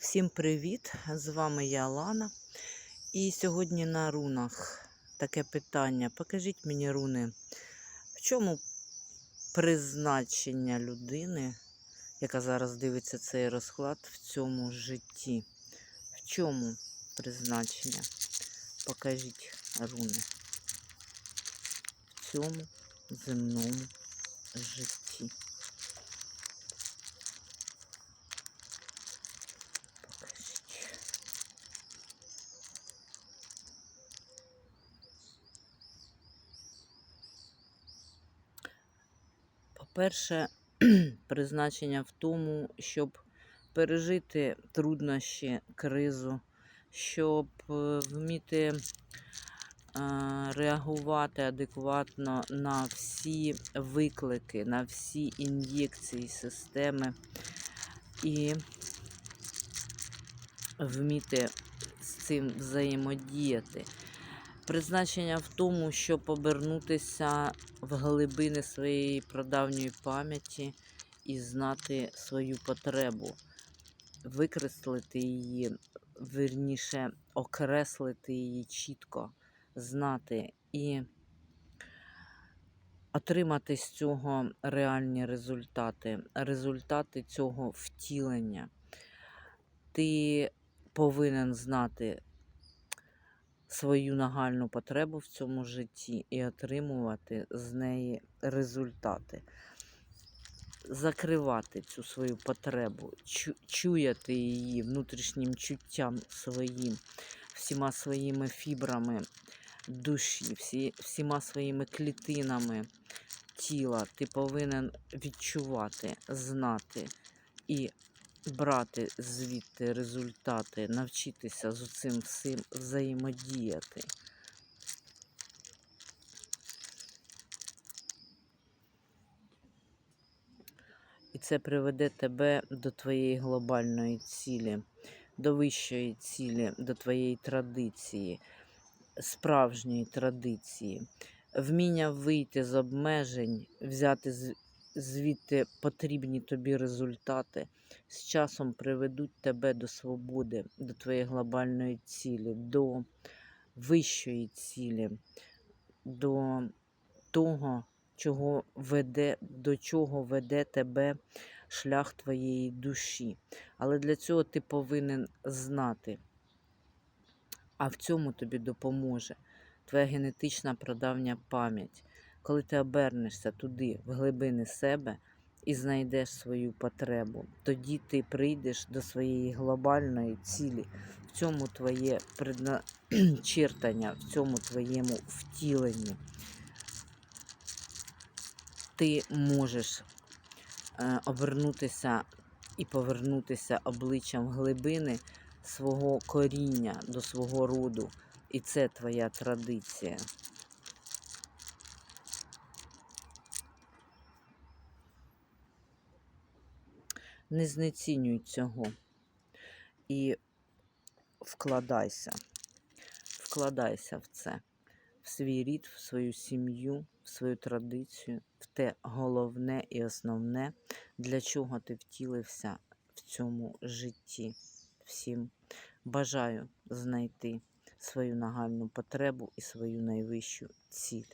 Всім привіт! З вами я Лана. І сьогодні на рунах таке питання. Покажіть мені руни, в чому призначення людини, яка зараз дивиться цей розклад в цьому житті? В чому призначення? Покажіть руни в цьому земному житті. Покажіть. По-перше, призначення в тому, щоб пережити труднощі, кризу, щоб е, вміти е, реагувати адекватно на всі виклики, на всі ін'єкції системи і вміти з цим взаємодіяти. Призначення в тому, щоб обернутися в глибини своєї прадавньої пам'яті і знати свою потребу, викреслити її, вірніше, окреслити її чітко, знати і отримати з цього реальні результати, результати цього втілення. Ти повинен знати свою нагальну потребу в цьому житті і отримувати з неї результати. Закривати цю свою потребу, чуяти її внутрішнім чуттям своїм, всіма своїми фібрами душі, всі, всіма своїми клітинами тіла. Ти повинен відчувати, знати і брати звідти результати, навчитися з цим всім взаємодіяти. І це приведе тебе до твоєї глобальної цілі, до вищої цілі, до твоєї традиції, справжньої традиції, вміння вийти з обмежень, взяти з- звідти потрібні тобі результати, з часом приведуть тебе до свободи, до твоєї глобальної цілі, до вищої цілі, до того, чого веде, до чого веде тебе шлях твоєї душі. Але для цього ти повинен знати, а в цьому тобі допоможе твоя генетична прадавня пам'ять. Коли ти обернешся туди, в глибини себе, і знайдеш свою потребу, тоді ти прийдеш до своєї глобальної цілі. В цьому твоє предначертання, в цьому твоєму втіленні. Ти можеш е, обернутися і повернутися обличчям глибини свого коріння до свого роду. І це твоя традиція. Не знецінюй цього і вкладайся. Вкладайся в це, в свій рід, в свою сім'ю, в свою традицію, в те головне і основне, для чого ти втілився в цьому житті. Всім бажаю знайти свою нагальну потребу і свою найвищу ціль.